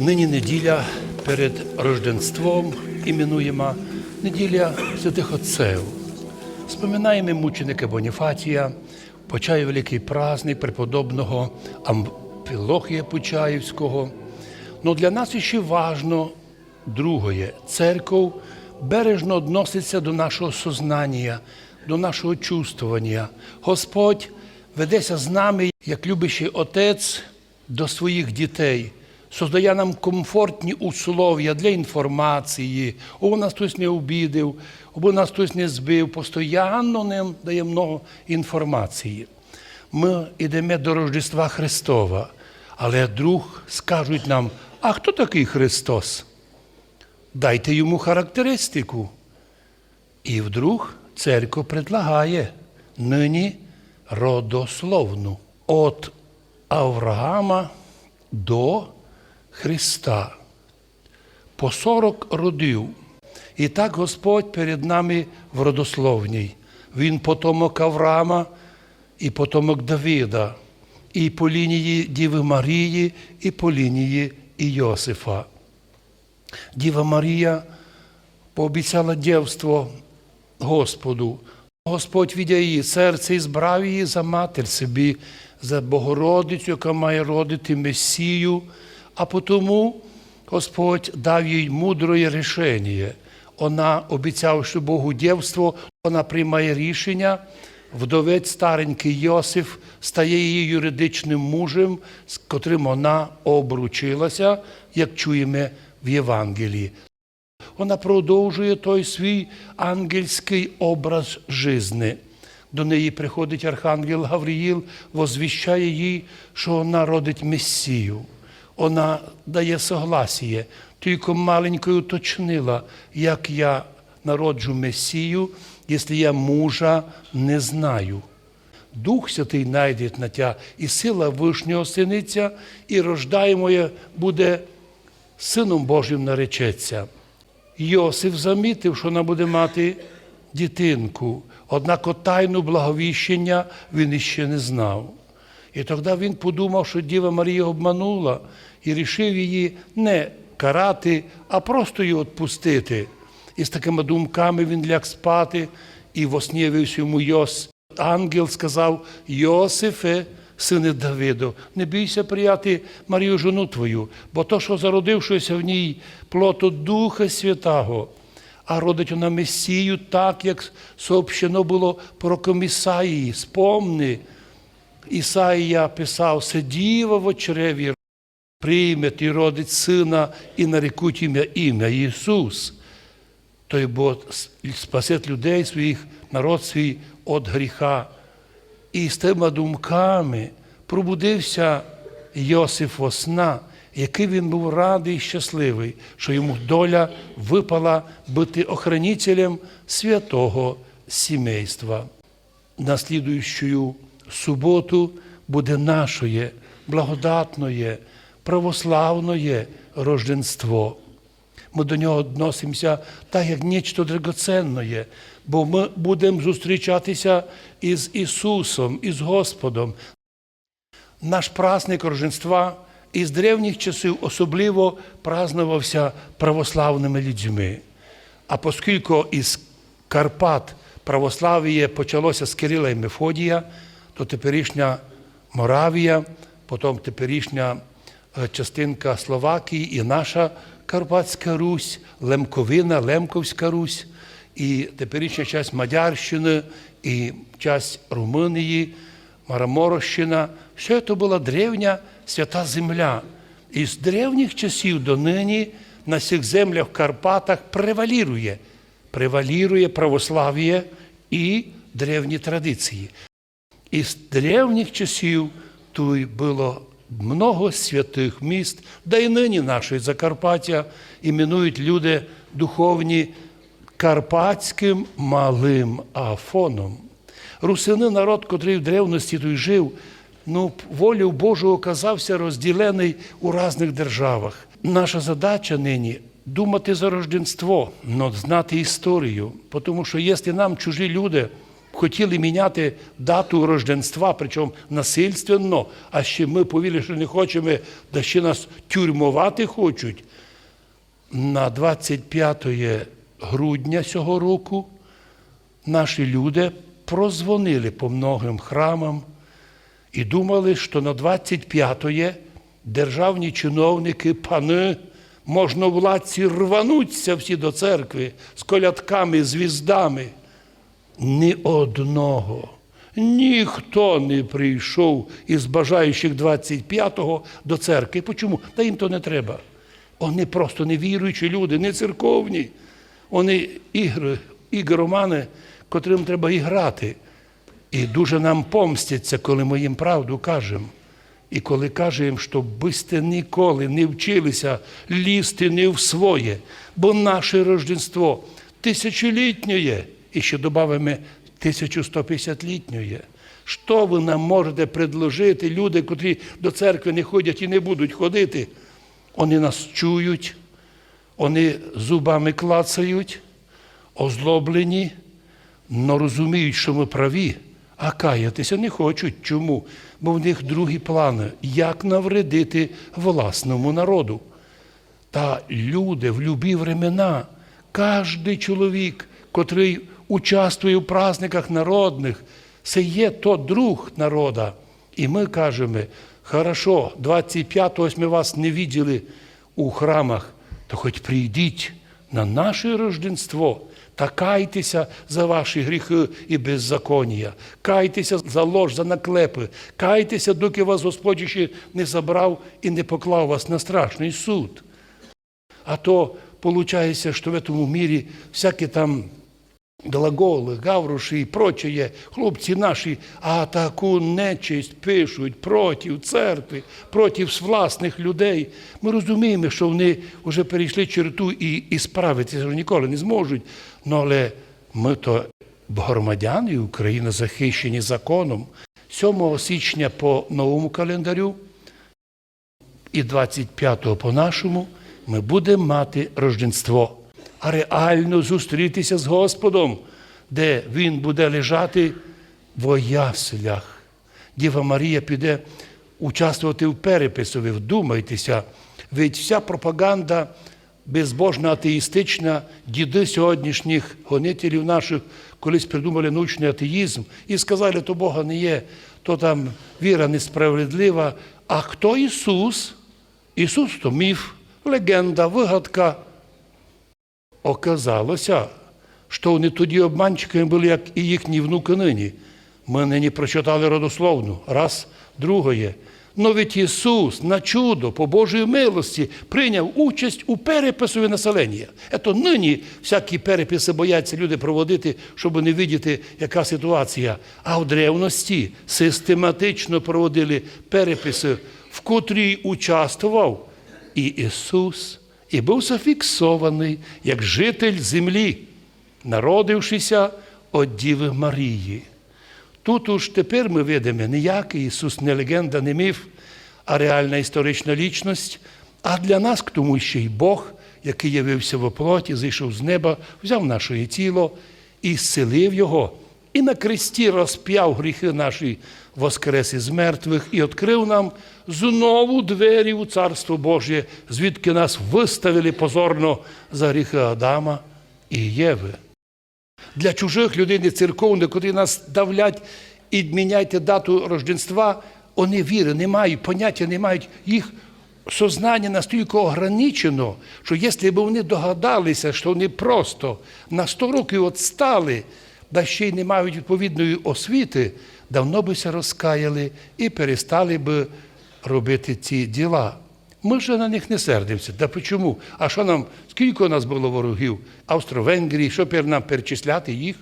Нині неділя перед Рожденством іменуємо неділя святих Отців. Споминаємо мученика Боніфатія, почає великий праздник преподобного Амфілохія Почаївського. Но для нас ще важно другое. Церков бережно відноситься до нашого сознання, до нашого чувствування. Господь ведеться з нами, як любящий отець до своїх дітей, создає нам комфортні условия для інформації, або нас хтось не обідав, або нас хтось не збив, постійно нам дає много інформації. Ми йдемо до Рождества Христова, але друг скажуть нам, а хто такий Христос? Дайте йому характеристику. І вдруг церква предлагає нині родословну від Авраама до Христа. По 40 родів. І так Господь перед нами в родословній. Він потомок Авраама і потомок Давида, і по лінії Діви Марії, і по лінії Іосифа. Діва Марія пообіцяла дівство Господу. Господь віддя її серце і збрав її за матір собі, за Богородицю, яка має родити Месію, а потому Господь дав їй мудре рішення. Вона, обіцявши Богу дівство, вона приймає рішення. Вдовець старенький Йосиф стає її юридичним мужем, з котрим вона обручилася, як чуємо в Євангелії. Вона продовжує той свій ангельський образ жизни. До неї приходить архангел Гавриїл, возвіщає їй, що вона родить Месію. Вона дає согласіє, тільки маленькою уточнила, як я народжу Месію, якщо я мужа не знаю. Дух Святий найде на тя, і сила Вишнього синиця, і рождаємоє буде Сином Божим наречеться. Йосиф замітив, що вона буде мати дитинку, однак тайну благовіщення він іще не знав. І тоді він подумав, що Діва Марія обманула і рішив її не карати, а просто її відпустити. І з такими думками він ляг спати, і воснівився йому Йос. Ангел сказав: Йосифе, сине Давиду, не бійся прияти Марію жону твою, бо то, що зародившися в ній плото Духа Святого, а родить вона Месію так, як сообщено було про комісаї. Спомни, Ісаїя писав, це діва в очреві, прийме і родить сина, і нарекуть ім'я ім'я Ісус. Той бо спасет людей своїх, народ свій від гріха. І з тими думками пробудився Йосиф во який він був радий і щасливий, що йому доля випала бути охранителем святого сімейства. Наслідуючою суботу буде наше благодатне, православне рожденство. Ми до нього відносимося так, як нічто драгоценне, бо ми будемо зустрічатися із Ісусом, із Господом. Наш праздник Рождества із древніх часів особливо празднувався православними людьми. А оскільки із Карпат православ'я почалося з Кирила і Мефодія, то теперішня Моравія, потім теперішня е, частинка Словакії і наша Карпатська Русь, Лемковина, Лемковська Русь, і теперішня часть Мадярщини, і часть Румунії, Мараморощина. Все це була древня свята земля. І з древніх часів до нині на цих землях в Карпатах превалірує, превалірує православ'я і древні традиції. І з древніх часів тут було много святих міст, да і нині наші Закарпаття іменують люди духовні Карпатським малим Афоном. Русини народ, котрий в древності тут жив, ну, волю Божу оказався розділений у різних державах. Наша задача нині думати за рожденство, но знати історію. Тому що якщо нам чужі люди хотіли міняти дату рожденства, причому насильственно, а ще ми повірили, що не хочемо, да ще нас тюрмувати хочуть. На 25 грудня цього року наші люди прозвонили по многим храмам і думали, що на 25-є державні чиновники, пани, можновладці рвануться всі до церкви з колядками, звіздами. Ні одного. Ніхто не прийшов із бажаючих 25-го до церкви. Почому? Та їм то не треба. Вони просто не віруючі люди, не церковні. Вони ігри, ігромани, котрим треба і грати. І дуже нам помстяться, коли ми їм правду кажемо. І коли кажемо, що бисте ніколи не вчилися лізти не в своє, бо наше Рождество тисячолітнє, і ще додаємо 1150-літнє. Що ви нам можете предложити, люди, котрі до церкви не ходять і не будуть ходити? Вони нас чують, вони зубами клацають, озлоблені, але розуміють, що ми праві, а каятися не хочуть. Чому? Бо в них другі плани, як навредити власному народу. Та люди в любі времена, кожний чоловік, котрий участвує в праздниках народних, це є то друг народа. І ми кажемо, хорошо, 25-го ось ми вас не виділи у храмах, то хоч прийдіть на наше Рождество та кайтеся за ваші гріхи і беззаконня, кайтеся за лож, за наклепи, кайтеся, доки вас Господь ще не забрав і не поклав вас на страшний суд. А то получается, что в этом мире всякие там глаголи, гавруші і прочее, хлопці наші, а таку нечисть пишуть проти церкви, проти власних людей. Ми розуміємо, що вони вже перейшли черту і, і справитися ніколи не зможуть. Ну, але ми то громадяни України захищені законом. 7 січня по новому календарю і 25-го по нашому ми будемо мати Рождество, а реально зустрітися з Господом, де Він буде лежати в яслях. Діва Марія піде участвувати в переписові. Вдумайтеся, ведь вся пропаганда безбожна, атеїстична, діди сьогоднішніх гонителів наших колись придумали научний атеїзм і сказали, то Бога не є, то там віра несправедлива. А хто Ісус? Ісус то міф, легенда, вигадка. Оказалося, що вони тоді обманщиками були, як і їхні внуки нині. Ми нині прочитали родословну, раз, другое. Но ведь Ісус на чудо по Божій милості прийняв участь у переписові населення. Ето нині всякі переписи бояться люди проводити, щоб не видіти, яка ситуація. А в древності систематично проводили переписи, в котрій участвував і Ісус, і був зафіксований як житель землі, народившися від Діви Марії. Тут уж тепер ми видимо ніякий Ісус не легенда, не міф, а реальна історична лічність. А для нас, тому ще й Бог, який явився в оплоті, зійшов з неба, взяв наше тіло і зцілив його, і на кресті розп'яв гріхи наші воскрес із мертвих і відкрив нам знову двері у Царство Божє, звідки нас виставили позорно за гріхи Адама і Єви для чужих людей, не церковних, котрі нас давлять і міняйте дату Рождества, вони віри не мають, поняття не мають. Їх сознання настільки ограничено, що якщо б вони догадалися, що вони просто на 100 років відстали, да ще й не мають відповідної освіти, давно бися розкаяли і перестали б робити ці діла. Ми вже на них не сердимося. Та чому? А що нам, скільки у нас було ворогів? Австро-Венгрії, що нам перечисляти їх?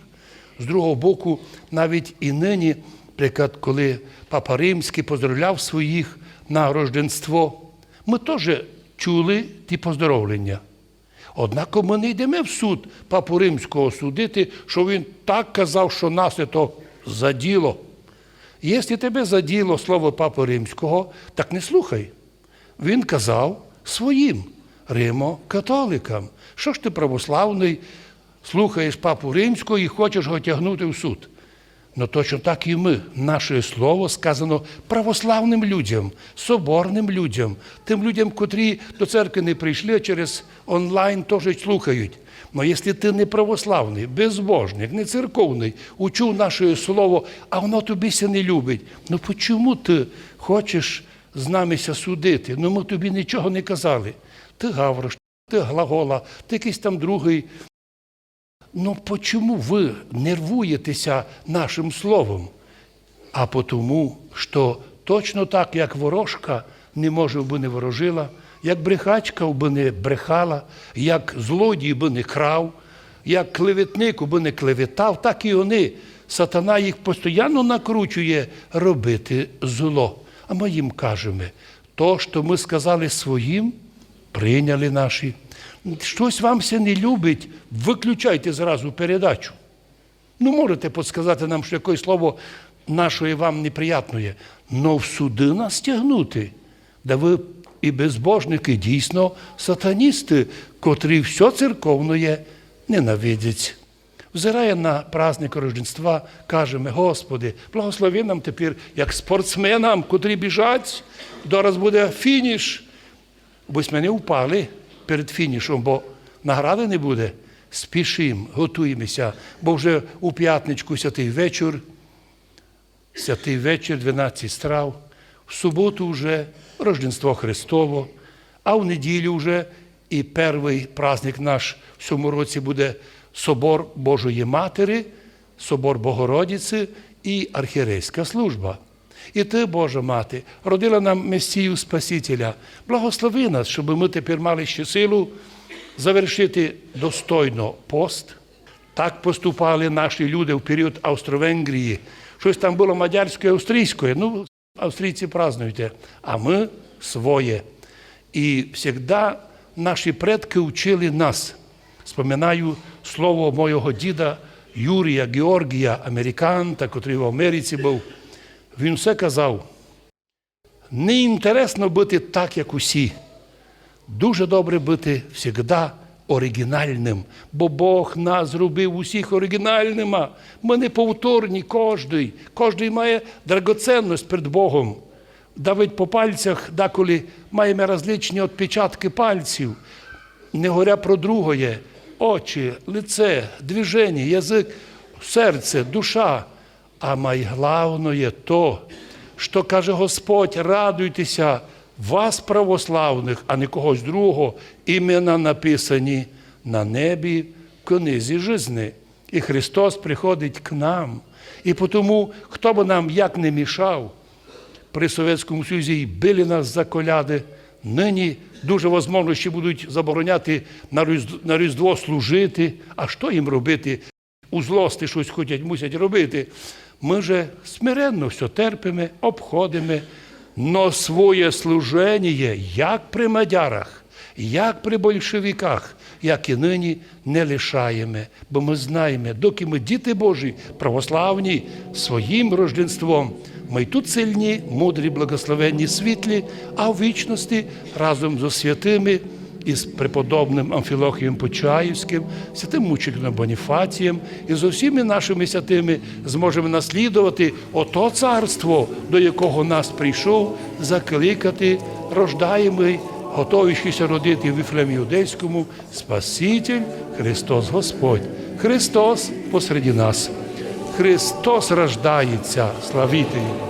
З другого боку, навіть і нині, наприклад, коли Папа Римський поздравляв своїх на Рождество, ми теж чули ті поздоровлення. Однак ми не йдемо в суд Папу Римського судити, що він так казав, що нас це заділо. Якщо тебе заділо слово Папи Римського, так не слухай. Він казав своїм римо-католикам. Що ж ти православний, слухаєш папу римського і хочеш його тягнути в суд? Но точно так і ми. Наше слово сказано православним людям, соборним людям, тим людям, котрі до церкви не прийшли, а через онлайн теж слухають. Но якщо ти не православний, безбожник, не церковний, учув наше слово, а воно тобі ся не любить. Ну чому ти хочеш з намися судити? Ну ми тобі нічого не казали. Ти гаврош, ти глагола, ти якийсь там другий. Ну почему ви нервуєтеся нашим словом? А потому, що точно так, як ворожка не може би не ворожила, як брехачка би не брехала, як злодій би не крав, як клеветник би не клеветав, так і вони. Сатана їх постійно накручує робити зло. А ми їм кажемо, то, що ми сказали своїм, прийняли наші. Щось вам все не любить, виключайте зразу передачу. Ну, можете подсказати нам, що якесь слово нашої вам неприятне, но в суди нас тягнути. Да ви і безбожники, дійсно сатаністи, котрі все церковне ненавидять. Взирає на праздник Рождества, кажемо, Господи, благослови нам тепер, як спортсменам, котрі біжать, зараз буде фініш. Бо ми не впали перед фінішом, бо награди не буде. Спішимо, готуємося, бо вже у п'ятничку святий вечір, святий вечір, 12 страв, в суботу вже Рождество Христово, а в неділю вже і перший праздник наш в цьому році буде Собор Божої Матері, Собор Богородиці і архірейська служба. І ти, Божа Мати, родила нам Месію Спасителя. Благослови нас, щоб ми тепер мали ще силу завершити достойно пост. Так поступали наші люди в період Австро-Венгрії. Щось там було мадярське, австрійське. Ну, австрійці празднуйте, а ми своє. І завжди наші предки вчили нас. Споминаю слово моєго діда Юрія Георгія, американта, котрий в Америці був. Він все казав, не інтересно бути так, як усі. Дуже добре бути завжди оригінальним, бо Бог нас зробив усіх оригінальними. Ми не повторні кожний. Кожний має драгоценність перед Богом. Давить по пальцях, деколи маємо розличні відпечатки пальців, не говоря про другое, очі, лице, движення, язик, серце, душа. А найглавное то, що каже Господь, радуйтеся, вас, православних, а не когось другого, імена написані на небі в книзі жизни. І Христос приходить к нам. І тому, хто би нам як не мішав, при Совєтському Союзі і били нас за коляди, нині дуже можливо, ще будуть забороняти на Різдво служити. А що їм робити? У злости щось хочуть, мусять робити. Ми же смиренно все терпимо, обходимо, но своє служення, як при мадярах, як при большевиках, як і нині не лишаємо, бо ми знаємо, доки ми діти Божі, православні, своїм рожденством, ми тут сильні, мудрі, благословенні, світлі, а в вічності разом зі святими із преподобним Амфілохієм Почаївським, святим мучеником Боніфацієм і з усіми нашими святими зможемо наслідувати ото царство, до якого нас прийшов закликати рождаємий, готуючися родити в Віфлемі Юдейському, Спаситель Христос Господь. Христос посеред нас. Христос рождається, славіти.